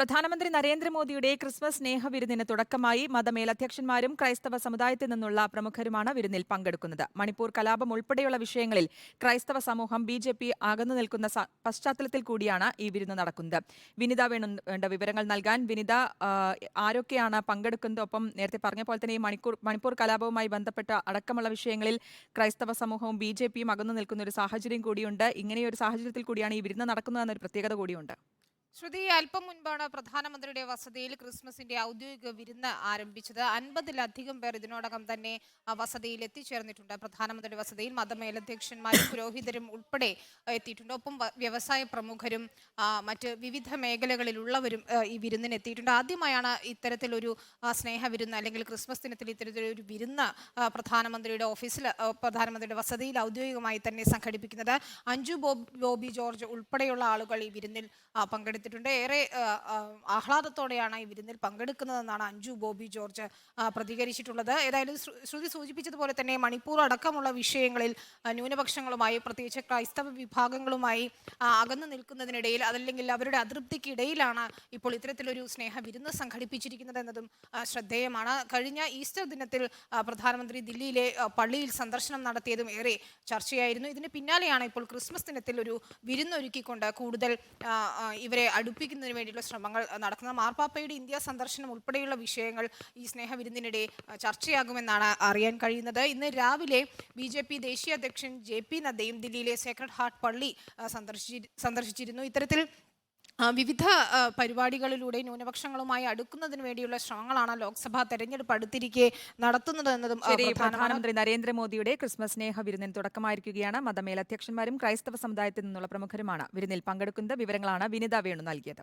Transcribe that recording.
പ്രധാനമന്ത്രി നരേന്ദ്രമോദിയുടെ ക്രിസ്മസ് സ്നേഹ സ്നേഹവിരുന്നിന് തുടക്കമായി മതമേലധ്യക്ഷന്മാരും ക്രൈസ്തവ സമുദായത്തിൽ നിന്നുള്ള പ്രമുഖരുമാണ് വിരുന്നിൽ പങ്കെടുക്കുന്നത്. മണിപ്പൂർ കലാപം ഉൾപ്പെടെയുള്ള വിഷയങ്ങളിൽ ക്രൈസ്തവ സമൂഹം ബി ജെ പി അകന്നു നിൽക്കുന്ന പശ്ചാത്തലത്തിൽ കൂടിയാണ് ഈ വിരുന്ന് നടക്കുന്നത്. വിനിത വേണു വേണ്ട വിവരങ്ങൾ നൽകാൻ വിനിത ആരൊക്കെയാണ് പങ്കെടുക്കുന്നത്? ഒപ്പം നേരത്തെ പറഞ്ഞ പോലെ തന്നെ ഈ മണിക്കൂർ മണിപ്പൂർ കലാപവുമായി ബന്ധപ്പെട്ട അടക്കമുള്ള വിഷയങ്ങളിൽ ക്രൈസ്തവ സമൂഹവും ബി ജെ പിയും അകന്നു നിൽക്കുന്ന ഒരു സാഹചര്യം കൂടിയുണ്ട്. ഇങ്ങനെയൊരു സാഹചര്യത്തിൽ കൂടിയാണ് ഈ വിരുന്ന് നടക്കുന്നതെന്നൊരു പ്രത്യേകത കൂടിയുണ്ട്. ശ്രുതി അല്പം മുൻപാണ് പ്രധാനമന്ത്രിയുടെ വസതിയിൽ ക്രിസ്മസിന്റെ ഔദ്യോഗിക വിരുന്ന് ആരംഭിച്ചത്. അൻപതിലധികം പേർ ഇതിനോടകം തന്നെ വസതിയിൽ എത്തിച്ചേർന്നിട്ടുണ്ട്. പ്രധാനമന്ത്രിയുടെ വസതിയിൽ മതമേലധ്യക്ഷന്മാരും പുരോഹിതരും ഉൾപ്പെടെ എത്തിയിട്ടുണ്ട്. ഒപ്പം വ്യവസായ പ്രമുഖരും മറ്റ് വിവിധ മേഖലകളിലുള്ളവരും ഈ വിരുന്നിന് എത്തിയിട്ടുണ്ട്. ആദ്യമായാണ് ഇത്തരത്തിലൊരു സ്നേഹ വിരുന്ന് അല്ലെങ്കിൽ ക്രിസ്മസ് ദിനത്തിൽ ഇത്തരത്തിലൊരു വിരുന്ന് പ്രധാനമന്ത്രിയുടെ ഓഫീസിൽ പ്രധാനമന്ത്രിയുടെ വസതിയിൽ ഔദ്യോഗികമായി തന്നെ സംഘടിപ്പിക്കുന്നത്. അഞ്ജു ബോബ് ജോർജ് ഉൾപ്പെടെയുള്ള ആളുകൾ ഈ വിരുന്നിൽ ആ, പങ്കെടുത്തിട്ടുണ്ട് ഏറെ ആഹ്ലാദത്തോടെയാണ് ഈ വിരുന്നിൽ പങ്കെടുക്കുന്നതെന്നാണ് അഞ്ജു ബോബി ജോർജ് പ്രതികരിച്ചിട്ടുള്ളത്. ഏതായാലും ശ്രു- ശ്രുതി സൂചിപ്പിച്ചതുപോലെ തന്നെ മണിപ്പൂർ അടക്കമുള്ള വിഷയങ്ങളിൽ ന്യൂനപക്ഷങ്ങളുമായി പ്രത്യേകിച്ച് ക്രൈസ്തവ വിഭാഗങ്ങളുമായി അകന്നു നിൽക്കുന്നതിനിടയിൽ അതല്ലെങ്കിൽ അവരുടെ അതൃപ്തിക്കിടയിലാണ് ഇപ്പോൾ ഇത്തരത്തിലൊരു സ്നേഹ വിരുന്ന് സംഘടിപ്പിച്ചിരിക്കുന്നത് എന്നതും ശ്രദ്ധേയമാണ്. കഴിഞ്ഞ ഈസ്റ്റർ ദിനത്തിൽ പ്രധാനമന്ത്രി ദില്ലിയിലെ പള്ളിയിൽ സന്ദർശനം നടത്തിയതും ഏറെ ചർച്ചയായിരുന്നു. ഇതിന് പിന്നാലെയാണ് ഇപ്പോൾ ക്രിസ്മസ് ദിനത്തിൽ ഒരു വിരുന്നൊരുക്കിക്കൊണ്ട് കൂടുതൽ ഇവരെ അടുപ്പിക്കുന്നതിന് വേണ്ടിയിട്ടുള്ള ശ്രമങ്ങൾ നടക്കുന്നത് മാർപ്പാപ്പയുടെ ഇന്ത്യ സന്ദർശനം ഉൾപ്പെടെയുള്ള വിഷയങ്ങൾ ഈ സ്നേഹവിരുന്നിനിടെ ചർച്ചയാകുമെന്നാണ് അറിയാൻ കഴിയുന്നത്. ഇന്ന് രാവിലെ ബി ജെ പി ദേശീയ അധ്യക്ഷൻ ജെ പി നദ്ദയും ദില്ലിയിലെ സേക്രഡ് ഹാർട്ട് പള്ളി സന്ദർശിച്ചി സന്ദർശിച്ചിരുന്നു. ഇത്തരത്തിൽ വിവിധ പരിപാടികളിലൂടെ ന്യൂനപക്ഷങ്ങളുമായി അടുക്കുന്നതിന് വേണ്ടിയുള്ള ശ്രമങ്ങളാണ് ലോക്സഭാ തെരഞ്ഞെടുപ്പ് അടുത്തിരിക്കെ നടത്തുന്നത് എന്നതും പ്രധാനമന്ത്രി നരേന്ദ്രമോദിയുടെ ക്രിസ്മസ് സ്നേഹ വിരുന്നിന് തുടക്കമായിരിക്കുകയാണ്. മതമേലധ്യക്ഷന്മാരും ക്രൈസ്തവ സമുദായത്തിൽ നിന്നുള്ള പ്രമുഖരുമാണ്. വിരുന്നിൽ പങ്കെടുക്കുന്നത് വിവരങ്ങളാണ് വിനിത വേണു നൽകിയത്.